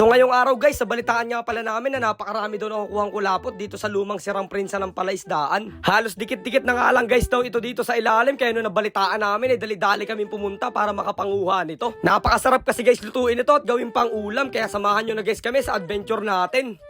So ngayong araw guys, sa balitaan nga pala namin na napakarami daw nakukuhang kulapot dito sa lumang sirang prinsa ng palaisdaan. Halos dikit-dikit na nga lang guys daw ito dito sa ilalim kaya nung nabalitaan namin ay dali-dali kami pumunta para makapanguha nito. Napakasarap kasi guys lutuin ito at gawin pang ulam kaya samahan nyo na guys kami sa adventure natin.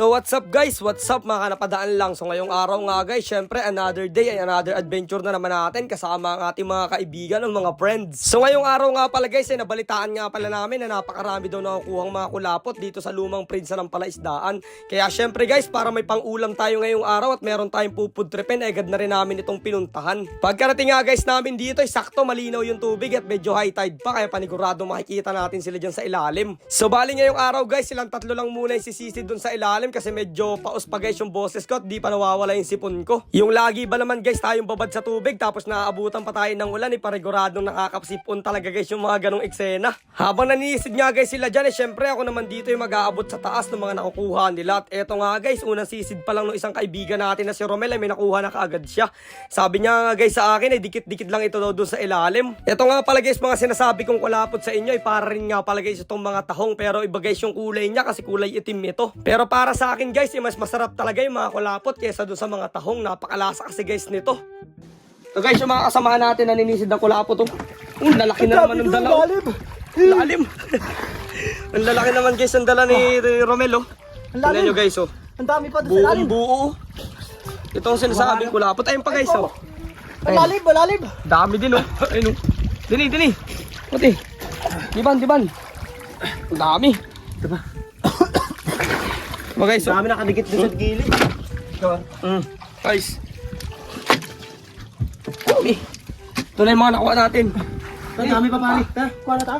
So what's up guys? What's up mga napadaan lang? So ngayong araw nga guys, syempre another day ay another adventure na naman natin kasama ang ating mga kaibigan ng mga friends. So ngayong araw nga pala guys, ay nabalitaan nga pala namin na napakarami daw nakukuhang mga kulapot dito sa lumang prinsa ng palaisdaan. Kaya syempre guys, para may pang-ulam tayo ngayong araw at meron tayong pupudtripin, agad na rin namin itong pinuntahan. Pagkarating nga guys namin dito, ay sakto malinaw yung tubig at medyo high tide pa kaya panigurado makikita natin sila dyan sa ilalim. So bali ngayong araw guys, silang tatlo lang muna yung sisisid dun sa ilalim kasi medyo paus pa guys yung boses ko at di pa nawawala yung sipon ko. Yung lagi ba naman guys tayong babad sa tubig tapos naaabutan pa tayo ng ulan, eh pariguradong nakakapsipon talaga guys yung mga ganong eksena. Habang naninisid nga guys sila dyan, eh syempre ako naman dito yung mag-aabot sa taas ng mga nakukuha nila. At eto nga guys, unang sisid pa lang ng isang kaibigan natin na si Romel ay may nakuha na kaagad siya. Sabi niya nga guys sa akin ay dikit-dikit lang ito daw doon sa ilalim. Eto nga pala guys mga sinasabi kong kulapot sa inyo ay para rin nga pala guys itong mga tahong pero iba guys yung kulay niya kasi kulay itim ito. Pero para sa akin guys, eh, mas masarap talaga yung mga kulapot kaysa doon sa mga tahong. Napakalasa kasi guys nito. So guys, yung mga kasamahan natin na ninisid ng kulapot to. Uh, lalaki na naman ng dalaw. Lalim. Lalim. ang lalaki naman guys ang dala ni Romelo. Ang lalim. Nyo guys oh. Ang dami pa doon sa Buong lalim. buo. Itong sinasabing kulapot. Ayun pa guys oh. Ang lalim, malalim. Dami din oh. Ayun oh. Dini, dini. Puti. Diban, diban. Ang dami. Diba? Mga guys, oh. Dami nakadikit doon sa gilid. Mm. Guys. Ito na yung mga nakuha natin. Ang dami pa pare. Ha? Kuha na ta.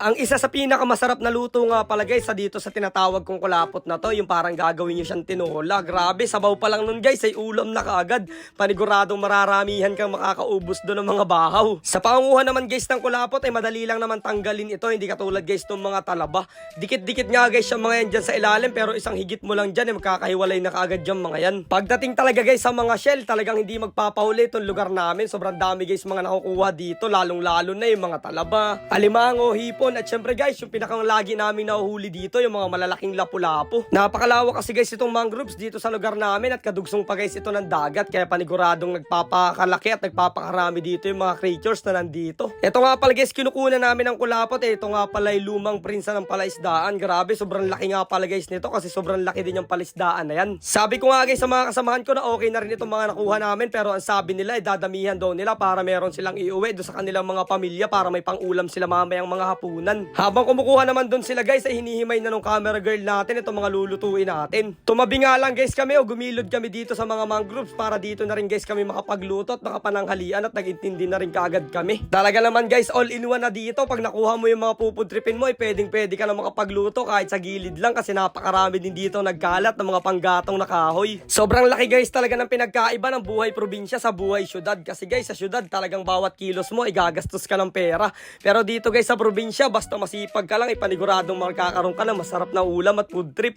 Ang isa sa pinakamasarap na luto nga pala guys sa dito sa tinatawag kong kulapot na to, yung parang gagawin nyo siyang tinola. Grabe, sabaw pa lang nun guys, ay ulam na kaagad. Paniguradong mararamihan kang makakaubos doon ng mga bahaw. Sa pangunguha naman guys ng kulapot ay madali lang naman tanggalin ito, hindi katulad guys ng mga talaba. Dikit-dikit nga guys yung mga yan dyan sa ilalim pero isang higit mo lang dyan ay magkakahiwalay na kaagad yung mga yan. Pagdating talaga guys sa mga shell, talagang hindi magpapahuli itong lugar namin. Sobrang dami guys mga nakukuha dito, lalong-lalo na yung mga talaba, alimango, hipon, at syempre guys, yung pinakang lagi namin nahuhuli dito, yung mga malalaking lapu-lapu. Napakalawak kasi guys itong mangroves dito sa lugar namin at kadugsong pa guys ito ng dagat, kaya paniguradong nagpapakalaki at nagpapakarami dito yung mga creatures na nandito. Ito nga pala guys, kinukunan namin ng kulapot, eh. ito nga pala yung lumang prinsa ng palaisdaan. Grabe, sobrang laki nga pala guys nito kasi sobrang laki din yung palaisdaan na yan. Sabi ko nga guys sa mga kasamahan ko na okay na rin itong mga nakuha namin pero ang sabi nila ay dadamihan daw nila para meron silang iuwi doon sa kanilang mga pamilya para may pang-ulam sila mamayang mga hapunan. Habang kumukuha naman doon sila guys ay hinihimay na nung camera girl natin itong mga lulutuin natin. Tumabi nga lang guys kami o gumilod kami dito sa mga mangroves para dito na rin guys kami makapagluto at makapananghalian at nagintindi na rin kaagad kami. Talaga naman guys all in one na dito pag nakuha mo yung mga pupudripin mo ay pwedeng pwede ka na makapagluto kahit sa gilid lang kasi napakarami din dito nagkalat ng mga panggatong na kahoy. Sobrang laki guys talaga ng pinagkaiba ng buhay probinsya sa buhay syudad kasi guys sa syudad talagang bawat kilos mo ay gagastos ka ng pera. Pero dito guys sa probinsya basta masipag ka lang ipaniguradong makakaroon ka ng masarap na ulam at food trip.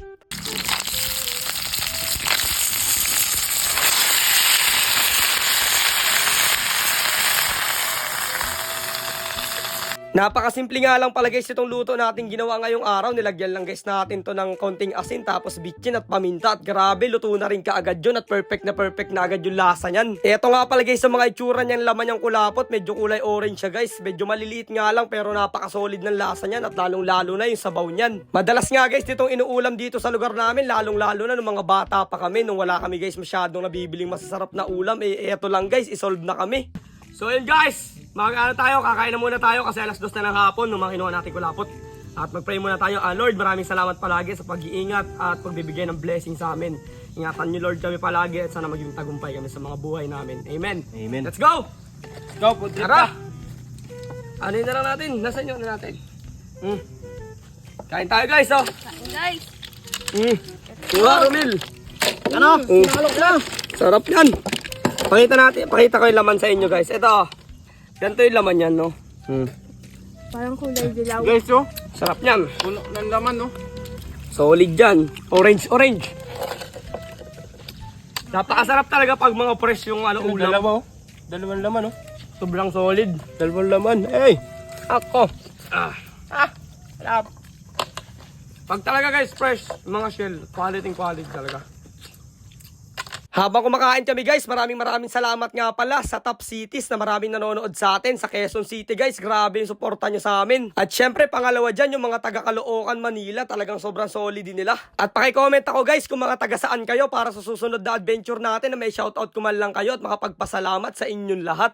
Napakasimple nga lang pala guys itong luto natin ginawa ngayong araw. Nilagyan lang guys natin to ng konting asin tapos bitchin at paminta at grabe luto na rin kaagad yun at perfect na perfect na agad yung lasa niyan. Eto nga pala guys sa mga itsura niyan laman yung kulapot medyo kulay orange siya guys. Medyo maliliit nga lang pero napakasolid ng lasa niyan at lalong lalo na yung sabaw niyan. Madalas nga guys itong inuulam dito sa lugar namin lalong lalo na nung mga bata pa kami nung wala kami guys masyadong nabibiling masasarap na ulam. Eh eto lang guys isolve na kami. So yun guys, mag ano tayo, kakain na muna tayo kasi alas dos na ng hapon nung mga kinuha natin kulapot. At mag-pray muna tayo. Ah, Lord, maraming salamat palagi sa pag-iingat at pagbibigay ng blessing sa amin. Ingatan niyo Lord kami palagi at sana maging tagumpay kami sa mga buhay namin. Amen. Amen. Let's go! Go, food trip Tara! Ano yun na lang natin? Nasaan yun na natin? Hmm. Kain tayo guys, oh! Guys, Hmm. Kuha, Romil! Ano? Mm. Sinalok na. Sarap yan. Pakita natin, pakita ko yung laman sa inyo guys. Ito, ganito yung laman yan, no? Hmm. parang kulay dilaw. Guys, oh. Sarap yan. Puno ng laman, no? Solid yan. Orange, orange. Napakasarap talaga pag mga fresh yung ano, ulam. Dalawa, oh. Dalawang laman, oh. Sobrang solid. Dalawang laman. Hey! Ako. Ah. Ah. Sarap. Pag talaga guys, fresh, mga shell, quality quality talaga. Habang kumakain kami guys, maraming maraming salamat nga pala sa top cities na maraming nanonood sa atin. Sa Quezon City guys, grabe yung suporta nyo sa amin. At syempre, pangalawa dyan, yung mga taga Caloocan, Manila, talagang sobrang solid din nila. At pakicomment ako guys kung mga taga saan kayo para sa susunod na adventure natin na may shoutout ko lang kayo at makapagpasalamat sa inyong lahat.